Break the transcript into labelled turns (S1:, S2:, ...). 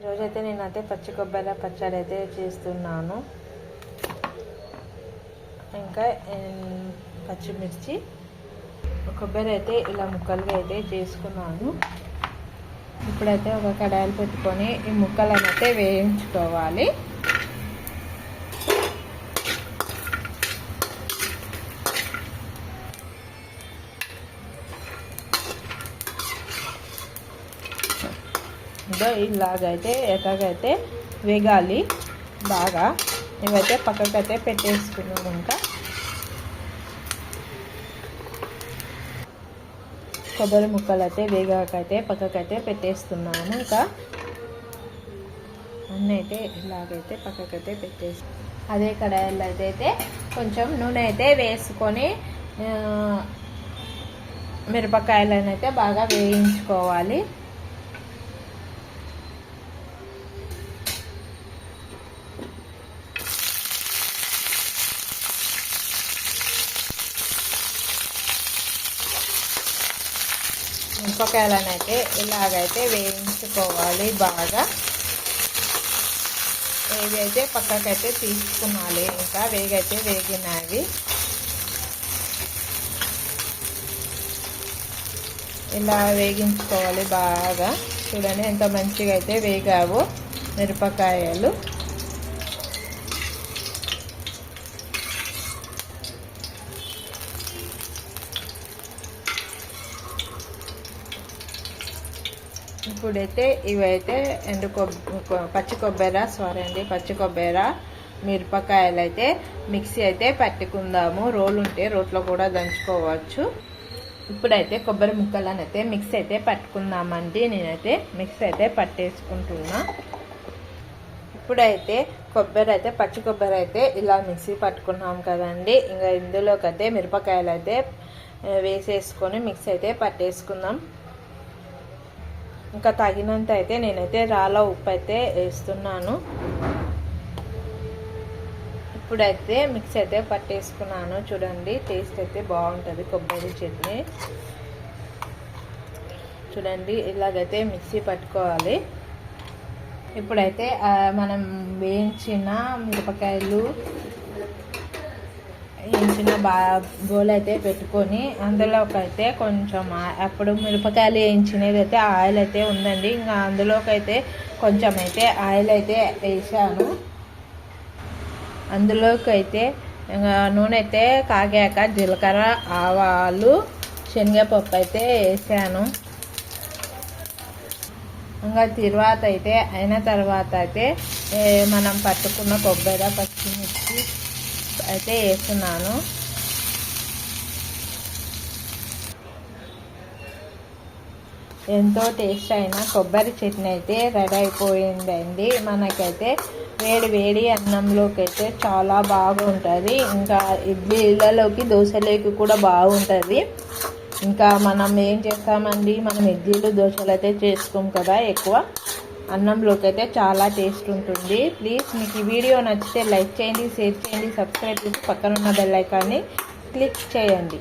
S1: ఈరోజైతే నేనైతే పచ్చి కొబ్బరి పచ్చడి అయితే చేస్తున్నాను. ఇంకా పచ్చిమిర్చి కొబ్బరి అయితే ఇలా ముక్కలుగా అయితే చేసుకున్నాను. ఇప్పుడైతే ఒక కడాయిలు పెట్టుకొని ఈ ముక్కలను అయితే వేయించుకోవాలి. ఇదో ఇలాగైతే ఎలాగైతే వేగాలి. బాగా. ఇవైతే పక్కకైతే పెట్టేసుకున్నాం ఇంకా. కొబ్బరి ముక్కలు అయితే వేగాకైతే పక్కకైతే పెట్టేస్తున్నాను ఇంకా. అన్నీ అయితే ఇలాగైతే పక్కకైతే పెట్టేసి అదే కడాయిలో అయితే కొంచెం నూనె అయితే వేసుకొని మిరపకాయలను అయితే బాగా వేయించుకోవాలి. మిరపకాయలను అయితే ఇలాగైతే వేయించుకోవాలి బాగా. ఇవి అయితే పక్కకైతే తీసుకున్నాలి. ఇంకా వేగైతే వేగినవి. ఇలా వేగించుకోవాలి బాగా. చూడండి ఎంత మంచిగా అయితే వేగావు మిరపకాయలు. ఇప్పుడైతే ఇవైతే ఎండు కొబ్బ పచ్చి కొబ్బరి సారీ అండి పచ్చి కొబ్బరి మిరపకాయలు అయితే మిక్సీ అయితే పట్టుకుందాము. రోలు ఉంటే రోట్లో కూడా దంచుకోవచ్చు. ఇప్పుడైతే కొబ్బరి ముక్కలను అయితే మిక్సీ అయితే పట్టుకుందామండి. నేనైతే మిక్సీ అయితే పట్టేసుకుంటున్నా. ఇప్పుడైతే కొబ్బరి అయితే పచ్చి కొబ్బరి అయితే ఇలా మిక్సీ పట్టుకున్నాం కదండి. ఇంకా ఇందులోకి అయితే మిరపకాయలు అయితే వేసేసుకొని మిక్సీ అయితే పట్టేసుకుందాం. ఇంకా తగినంత అయితే నేనైతే రాళ్ళ ఉప్పు అయితే వేస్తున్నాను. ఇప్పుడైతే మిక్స్ అయితే పట్టేసుకున్నాను. చూడండి టేస్ట్ అయితే బాగుంటుంది కొబ్బరి చట్నీ. చూడండి ఇలాగైతే మిక్సీ పట్టుకోవాలి. ఇప్పుడైతే మనం వేయించిన మిరపకాయలు వేయించిన బా బోల్ అయితే పెట్టుకొని అందులోకి అయితే కొంచెం అప్పుడు మిరపకాయలు వేయించినది అయితే ఆయిల్ అయితే ఉందండి. ఇంకా అందులోకి అయితే కొంచెం అయితే ఆయిల్ అయితే వేసాను. అందులోకి అయితే ఇంకా నూనె అయితే కాగాక జీలకర్ర ఆవాలు శనగపప్పు అయితే వేసాను. ఇంకా తర్వాత అయితే అయిన తర్వాత అయితే మనం పట్టుకున్న కొబ్బరి పచ్చిమిర్చి అయితే వేస్తున్నాను. ఎంతో టేస్ట్ అయిన కొబ్బరి చట్నీ అయితే రెడీ అయిపోయిందండి. మనకైతే వేడి వేడి అన్నంలోకి అయితే చాలా బాగుంటుంది. ఇంకా ఇడ్లీలలోకి దోశలోకి కూడా బాగుంటుంది. ఇంకా మనం ఏం చేస్తామండి? మనం ఇడ్లీలు దోశలు అయితే చేసుకోం కదా ఎక్కువ. అన్నంలోకి అయితే చాలా టేస్ట్ ఉంటుంది. ప్లీజ్ మీకు ఈ వీడియో నచ్చితే లైక్ చేయండి షేర్ చేయండి సబ్స్క్రైబ్ చేసి పక్కన ఉన్న బెల్ ఐకాన్ని క్లిక్ చేయండి.